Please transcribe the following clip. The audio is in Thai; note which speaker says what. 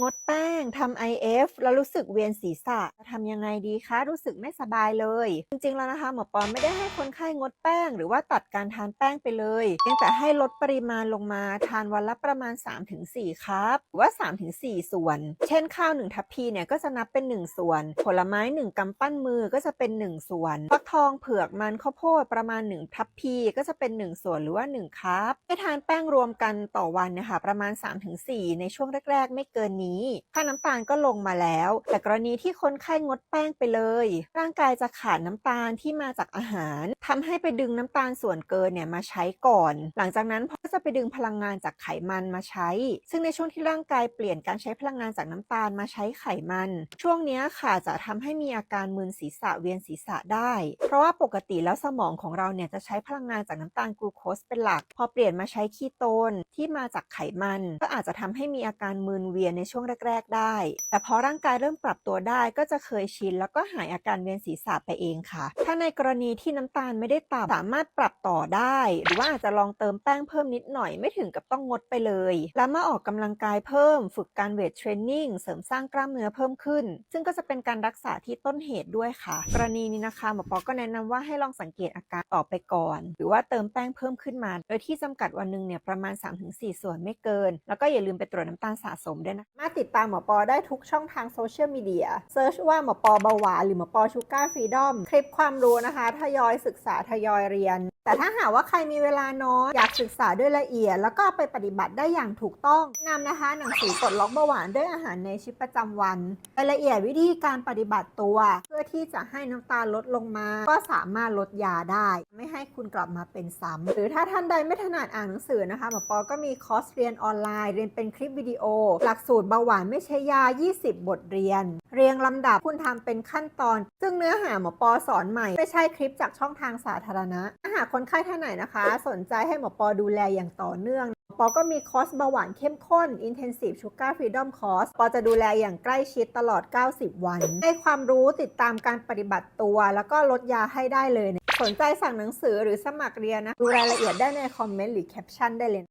Speaker 1: งดแป้งทำ IF แล้วรู้สึกเวียนศีรษะทำยังไงดีคะ รู้สึกไม่สบายเลย จริงๆแล้วนะคะหมอปอไม่ได้ให้คนไข้งดแป้ง หรือว่าตัดการทานแป้งไปเลยเพียงแต่ให้ลดปริมาณลงมาทานวันละประมาณ 3-4 ครับหรือว่า 3-4 ส่วน เช่นข้าว 1 ทัพพีเนี่ยก็จะนับเป็น 1 ส่วน ผลไม้ 1กำปั้นมือก็จะเป็น 1 ส่วนฟักทองเผือกมันข้าวโพดประมาณ 1 ทัพพีก็จะเป็น 1 ส่วนหรือว่า 1 ครับให้ทานแป้งรวมกันต่อวันนี่ยค่ะประมาณ 3-4 ในช่วงแรก ๆ ไม่เกินนี้ค่าน้ำตาลก็ลงมาแล้ว แต่กรณีที่คนไข้งดแป้งไปเลย ร่างกายจะขาดน้ำตาลที่มาจากอาหาร ทำให้ไปดึงน้ำตาลส่วนเกินเนี่ยมาใช้ก่อน หลังจากนั้นก็จะไปดึงพลังงานจากไขมันมาใช้ ซึ่งในช่วงที่ร่างกายเปลี่ยนการใช้พลังงานจากน้ำตาลมาใช้ไขมัน ช่วงนี้ค่ะจะทำให้มีอาการมึนศีรษะเวียนศีรษะได้ เพราะว่าปกติแล้วสมองของเราเนี่ยจะใช้พลังงานจากน้ำตาลกลูโคสเป็นหลัก พอเปลี่ยนมาใช้คีโตนที่มาจากไขมัน ก็อาจจะทำให้มีอาการมึนเวียนในช่วง่วงแรก ๆ ได้ แต่พอร่างกายเริ่มปรับตัวได้ก็จะเคยชิน แล้วก็หายอาการเวียนศีรษะไปเองค่ะ ถ้าในกรณีที่น้ำตาลไม่ได้ต่ำสามารถปรับต่อได้ หรือว่าอาจจะลองเติมแป้งเพิ่มนิดหน่อยไม่ถึงกับต้องงดไปเลย แล้วมาออกกำลังกายเพิ่ม ฝึกการเวทเทรนนิ่งเสริมสร้างกล้ามเนื้อเพิ่มขึ้น ซึ่งก็จะเป็นการรักษาที่ต้นเหตุด้วยค่ะ กรณีนี้นะคะหมอปอก็แนะนำว่าให้ลองสังเกตอาการต่อไปก่อน หรือว่าเติมแป้งเพิ่มขึ้นมา โดยที่จำกัดวันหนึ่งเนี่ยประมาณ 3-4 ส่วนไม่เกิน แล้วก็อย่าลืมไปตรวจน้ำตาลสะสมด้วยนะารถติดตามหมอปอได้ทุกช่องทางโซเชียลมีเดียเซิร์ชว่าหมอปอเบาหวานหรือหมอปอชูการ์ฟรีดอมคลิปความรู้นะคะ ทยอยศึกษาทยอยเรียน แต่ถ้าหากว่าใครมีเวลาน้อยอยากศึกษาด้วยละเอียด แล้วก็ไปปฏิบัติได้อย่างถูกต้องแนะนำนะคะ หนังสือปลดล็อกเบาหวานด้วยอาหารในชีวิตประจำวันรายละเอียดวิธีการปฏิบัติตัว พื่อที่จะให้น้ำตาลลดลงมา ก็สามารถลดยาได้ ไม่ให้คุณกลับมาเป็นซ้ำหรือถ้าท่านใดไม่ถนัดอ่านหนังสือนะคะหมอปอก็มีคอร์สเรียนออนไลน์ เรียนเป็นคลิปวิดีโอ หลักสูตรเบาหวานไม่ใช่ยา 20 บทเรียน เรียงลำดับคุณทำเป็นขั้นตอน ซึ่งเนื้อหาหมอปอสอนใหม่ ไม่ใช่คลิปจากช่องทางสาธารณะถ้าหากคนไข้ท่านไหนนะคะ สนใจให้หมอปอดูแลอย่างต่อเนื่อง ปอก็มีคอร์สเบาหวานเข้มข้น Intensive Sugar Freedom Course ปอจะดูแลอย่างใกล้ชิดตลอด 90 วัน ให้ความรู้ติดตามการปฏิบัติตัว แล้วก็ลดยาให้ได้เลย สนใจสั่งหนังสือหรือสมัครเรียนนะ ดูรายละเอียดได้ในคอมเมนต์หรือแคปชั่นได้เลย